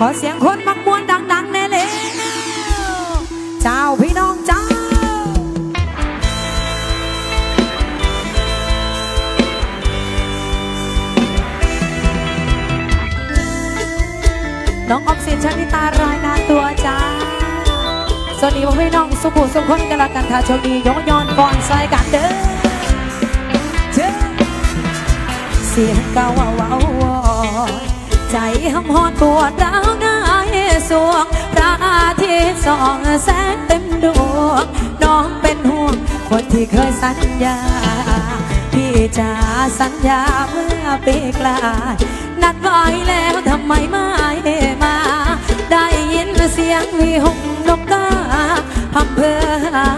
ขอเสียงคนมักมวนดังๆแน่เลยเจ้าพี่น้องเจ้าน้องออมสินชนิตารายงานตัวจ้าสวัสดีพ่อพี่น้องสุขุสุขคนกันละกันท่าโชคดีย้อนย้อนก่อนใส่กันเด้อเจ้เสียงเก่าว้าว ใจห้ำหอดปวดร้าวหน้าเยสวงพระอาทิตย์ส่องแสงเต็มดวงน้องเป็นห่วงคนที่เคยสัญญา พี่จ๋าสัญญาเมื่อปีกลายนัดไว้แล้วทำไมไม่มา ได้ยินเสียงวีหงนกกาพังเพื่อ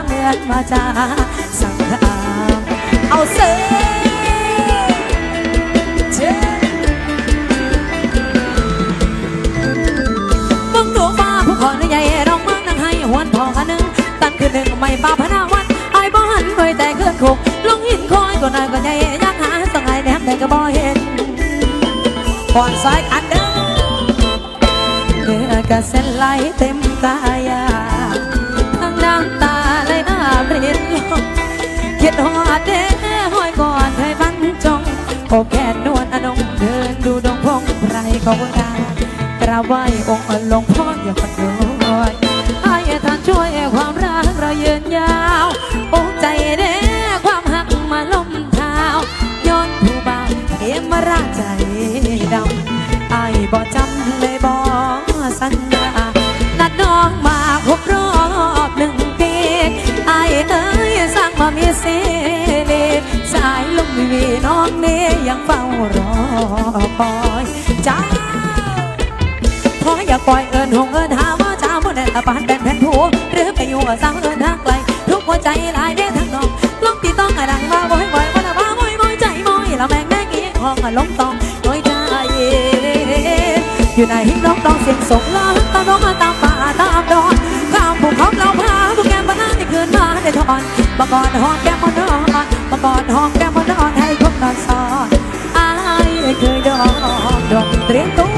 เหมือนมาจาสังทาเอาเสือ อยป่าพนาวันไอ้บ่หันคยแต่เกินคงลงหินคอยก็นายก็ใหญ่ยักหาสงไอแนมแต่ก็บ่เห็นก่อนสายคันเด้อเนื้อกระเส้นไหลเต็มกายาทั้งน้ำตาไหลอาบรินลงเขียดหอดเด้ห้อยก่อนให้ฟันจงโอแค่นวลอนงเดินดูดงพงไพรของกากระไว้องค์ลงพ่ออย่าพันด้วย ความรักเรายืนยาวอกใจแน่ความหักมาล้มเท้าย้อนผู้บ่าวเอมาราใจดำไอ้บ่จำเลยบ่สัญญานัดน้องมาพบรอบหนึ่งปีไอ้เอ้ยสร้างมามีเสน่ห์สายลมวีน้องนี้ยังเฝ้ารอคอยจ้าขออย่าปล่อยเอินหงเอินหาว่าจ้าบ่ได้ตะปานแดนแผ่นผัว่าสาวเดินทางไกลทุกหัวใจหลายเด้ทั้งน้องลงตีต้องกระดังว่าบ่อยบ่อยว่าละว่าบ่อยบ่อยใจบ่อยราแม่งแม่งเงี้ห้องอะลงตองน้อยใจอยู่ในหิน้องต้องเสียงส่งลาตามน้องตามป่าตามดอนข้ามภูเขาเราพาพวกแกมบ้านในคืนมาได้ทอนมางกอนห้องแกมมันนอนมางกอนห้องแกมมันนอนให้พวกนอนซ้อนอายเคยดองดอกเตรียมตัว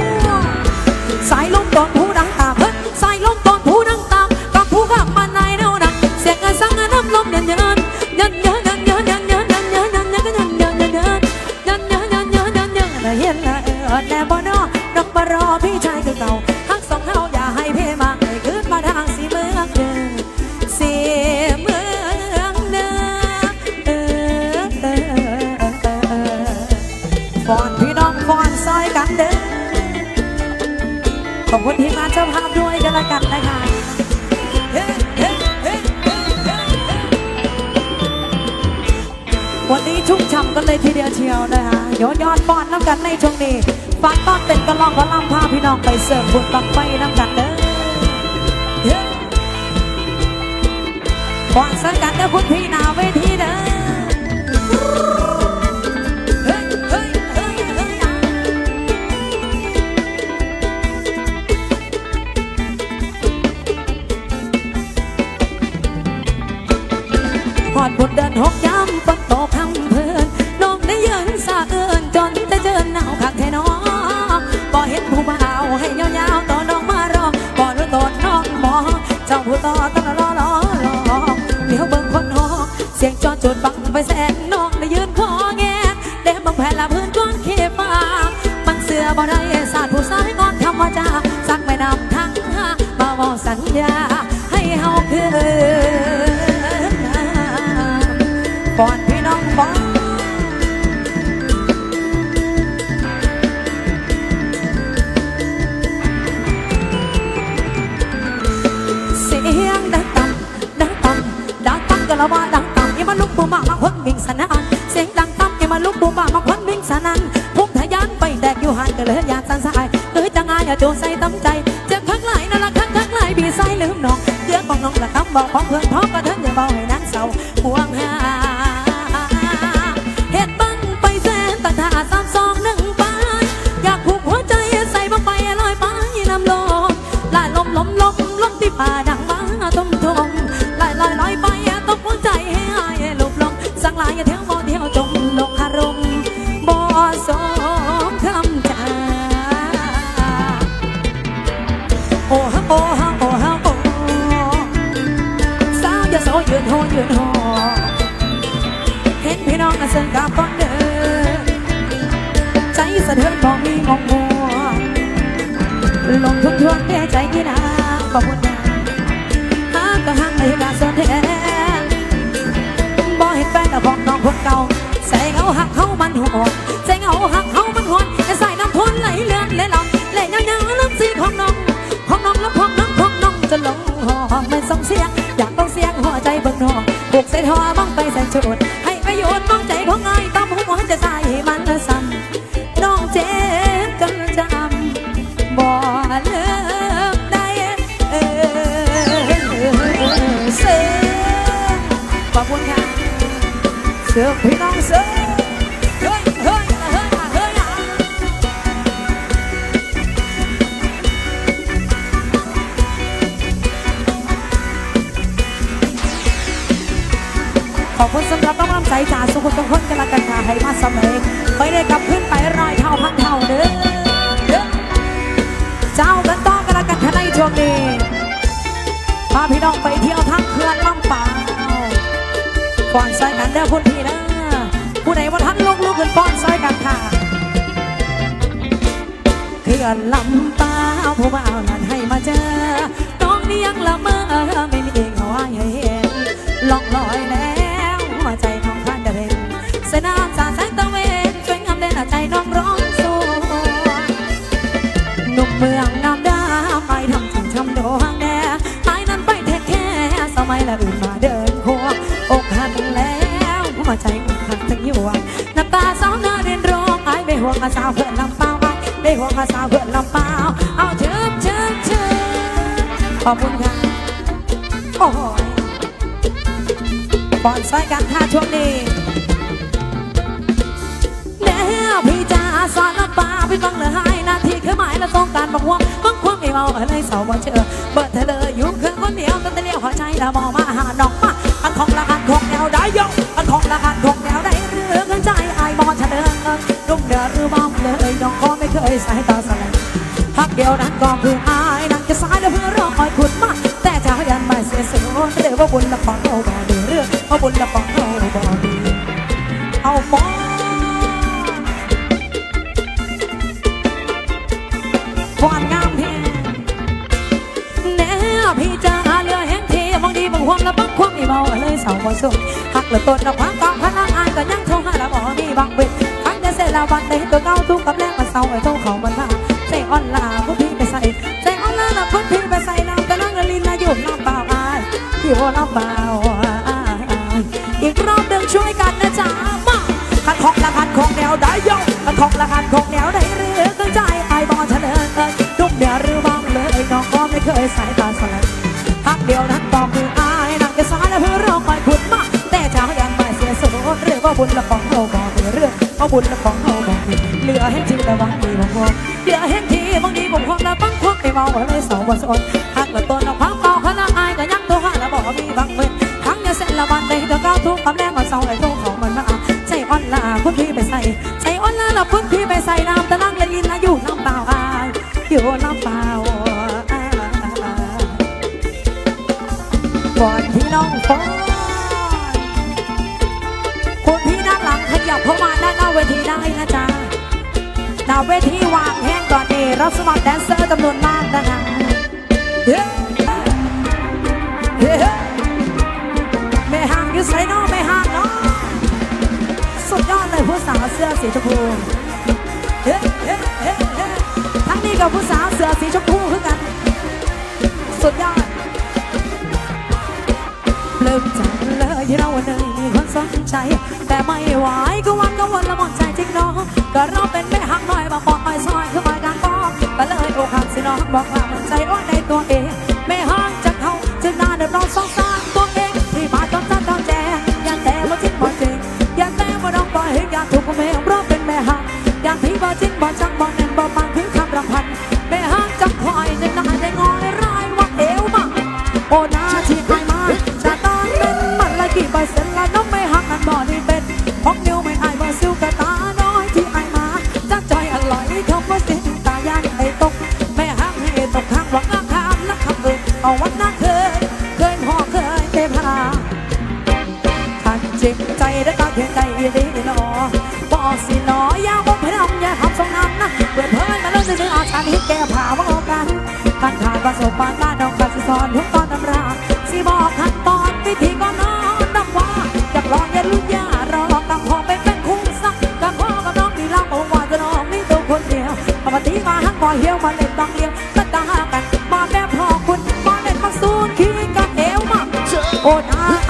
ขอบคุณทีมงานเจ้าภาพด้วยกันละกันนะคะวันนี้ชุ่มฉ่ำกันเลยทีเดียวเชียวนะคะโยนยอดบอลน้ำกันในช่วงนี้ฝากต้อนเป็นกระลองกระลำพาพี่น้องไปเสิร์ฟบุญบังไฟน้ำกันเด้อเฮ้อลสังกันเด้อคุณพี่นาเวที เจ้าผู้ต่อตั้งรอรอรอเลี้ยวเบิ่งคนหอกเสียงจอจดบังไฟแสนน้องได้ยืนคอแงเด้บังแผ่ละพื้นก้อนเคฟ้ามันเสือบ่ได้สาดผู้สายงอนธรรมจาสักไม่นำทั้งห้ามาบอกสัญญาให้เฮาคืนก่อนพี่น้องฟ้อ วิ่งสนานเสียงดังต่ำอย่ามาลุกปูมามาควนวิ่งสนานพุ่งทะยานไปแดกอยู่ห่างก็เลยยานสันสายเอ้ยจะงายอย่าโจนใส่ตั้งใจเจ็บข้งไหลนั่นละข้างข้งไหลบีใส่ลืมน้องเรื่องของน้องละคำบอกของเพื่อนพ้องก็เถินอย่าเบาให้นางเศร้าห่วงหาาวอย่าโซยืนหยืนหอเห็นพี่น้องกันเสินกับอนเดินใจสะเทือนบอกมีงงงัวลงทุนทวงแม่ใจกี่นาขอบคุณนะหาก็หักในกาสนแทนบ่เห็นแฟนแต่ของน้องคนเก่าใส่เงาหักเขามันหัวใส่เงาหักเขามันหวนแต่ใส่น้ำพ่นไหลเลื่อนไหลลำไหลยาวๆน้ำสีของน้องของน้องและของน้องของน้องจะลงหอไม่ส่งเสียง สมอคอยได้กลับขึ้นไปรอยเท่าพันเท่าเด้อเด้อเจ้ากันต่องกันละกันท่านในช่วงนี้พาพี่น้องไปเที่ยวทั้งเขื่อนลำปาวป้อนซอยกันเด้อคุณพี่นะผู้ใดว่าท่านลุกลุกขึ้นป้อนซอยกันค่ะเขื่อนลำปาวผู้บ่าวนั้นให้มาเจอน้องนี่ยังละเมอไม่มีเองเอาไว้ให้เห็นล่องลอยแล้วหัวใจน้องพันเดินเสน้ำสา มาสาวเพื่อนลำเปล่าไม่ห่วงอาสาวเพื่อนลำเปล่าเอาเชิญเชิญเชิญขอบคุณค่ะโอ้โหปอนซอยกันค่ะช่วงนี้แน่พี่จ้าสอนน้ำปลาพี่ฟังเลยให้นาทีคือหมายและต้องการบอกว่าบางความไม่เมาอะไรสาวบ่เจอเบิดเธอเลยอยู่คือคนเดียวตั้งแต่เลี้ยวหัวใจแล้วมองมาหาน้องมาอันของละอันของแนวได้ยกอันของละอันของ งินใจไอ้มอเฉลิมรุ่งเดือดหรือบ้องเลยน้องก็ไม่เคยสายตาสลายพักเดียวนั้นก็คืออายนั่งจะสายแล้วเพื่อรอคอยคุณมาแต่จะยันไม่เสียสูญเรียกว่าบุญละของเราบ่ดีเรื่องว่าบุญละของเราบ่ดีเอาหมอความงามเพียงแน่พี่จะหาเรือแห่งที่มองดีบางห่วงและบางควงอีเมาเลยสาวบ่สุกหักเหลือต้นและความกองพนักงา แล้ววันใดตัวเก่าทุกกับแรงมาเศร้าไอ้โตเขามันมาใส่ออนลาพุ่พี่ไปใส่ใส่ออนลาละพุ่พี่ไปใส่น้ำกะนั่งละลินละอยู่น้ำเปล่าอายอยู่น้ำเปล่าอีกรอบหนึ่งช่วยกันนะจ๊ะมาขันของละขันของแนวได้ยกขันของละขันของแนวได้เรือก็ใจไอ้บอลเฉลิมเอ้ยนุ่มเดียวหรือบ้างเลยน้องก็ไม่เคยสายตาสลายพักเดียวนั้นบอกคืออายนั่งจะสายแล้วเพื่อรอคอยคุณมาแต่เช้ายังไม่เสียสูเรื่องว่าบุญละของเราบอกเรื่องว่าบุญละของเรา เหลือเห็นทีแต่บางทีบางพวงเหลือเห็นทีบางทีบางพวงแล้วบางพวงไม่เมาเลยสองบนสนหักละต้นเอาความเมาขณะอายก็ยังตัวห้าแล้วบอกมีบางเว้นทั้งเนี่ยเส้นละวันใดเดี๋ยวก้าวทุกกำแรงมาเศร้าไอ้โตของมันมาใส่ออนลาพุ่นพี่ไปใส่ใส่ออนลาแล้วพุ่นพี่ไปใส่น้ำตะลังละยินละอยู่น้ำเปล่าอายอยู่น้ำเปล่าอายก่อนพี่น้องฟอนคุณพี่ด้านหลังขยับเข้ามาด้านหน้าเวทีได้นะจ๊ะ นาเวทีวางแห้งก่อนนี้รับสมัครแดนเซอร์จำนวนมากนะคะเฮ้เฮ้ไม่ห่างยู่ใส่นอกไม่ห่างเนาะสุดยอดเลยผู้สาวเสื้อสีชมพูทั้งนี้กับผู้สาวเสื้อสีชมพูคือกัน สุดยอดเริ่มจังเลยที่เราวันหนึ่งมีคนสนใจ แต่ไม่ไหวก็วันก็วันละหมดใจจริงน้อง ก็เราเป็นแม่หักน้อยบางปอกอ้อยซอยคือมาการปอกก็เลยโอกหักสิน้องบอกว่ามันใจอ่อนในตัวเองไม่ห่างจากเขาจึงนานเดิมน้องสงสารตัวเองที่มาต้อนจัดต้อนแจงยังแต่ว่าจริงบ่จริงอยากแต่ว่าน้องปล่อยให้อยากถูกกับแม่เพราะเป็นแม่หักอยากพี่บ่จริงบ่จังบ่แน่นบ่ปังถึงคำรำพันแม่หักจังคอยจะนานได้งอยร้ายว่าเอวมาโอ้นาที่ใครมาจะต้อนเป็นมันละกี่ใบเซ็น ใจได้ก็เห็นใจอีดีนี่เบอกสิเนาอย่าบอกพร่ำอย่าทำสงน้ำนะเปิดเผนมาแล้ใจะได้อาชาที่แก้ผ่าว่ากันท่านทานประสบการณ์ด้านน้องการสอนทุกตอนตำราสิบอกขั้นตอนวิธีก็นอนดังว่าอยากลองอย่าลุกอย่ารอกับพ่อเป็นเป็นคู่มซักกับพ่อกับน้องดีแล้าบอกว่าจะน้องมีตัวคนเดียวเอามาตีมาหักบ่อเหี่ยวมาเล่นบางเลี้ยวก็ตากันมาแม่พ่อคุณมาเล่นมาซูนขี้กันเอวมาโอ้นาย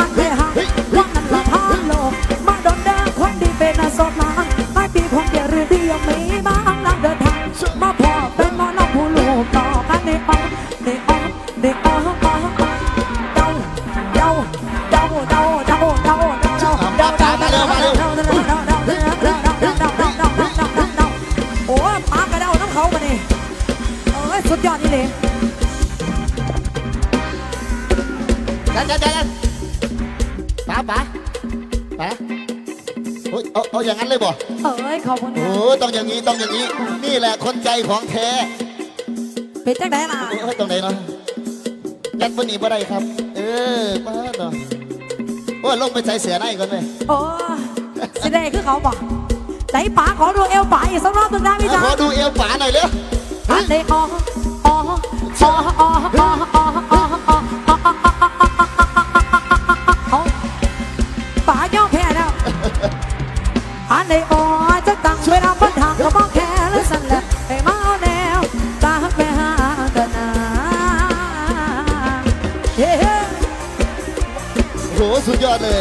เขามานี่เออยสุดยอดนี่เลยเดี๋ยวเดี๋ยวเดี๋ป๋าป๋าป๋าโอ้ยเอาเอาอย่างนั้นเลยบ่เอ้ยขอบคุณนะโอ้ต้องอย่างนี้ต้องอย่างนี้ นี่แหละคนใจของแท้เป็นจังไดล่ะโอ้ตรงไหนเนาะยัดบนนี้บ่ได้ครับ เออป้าเนาะโอ้ยลงไปใส่เสือในก่อนไหมโอ้สิได้คือเขาบอก ไหป๋าขอดูเอวป๋าอีกสักรอบหนึ่งได้ไหมจ๊ะขอดูเอวป๋าหน่อยเร็วอันเลยอ๋ออ๋ออ๋ออ๋ออ๋ออ๋ออ๋ออ๋อเขาป๋าย่อแพ้แล้วอันเลยอ๋อจะตั้งเวลาปัญหาก็มองแค่แล้วสั่นแล้วไอ้มาเอาแล้วตาไปหาตานาเฮ้โหสุดยอดเลย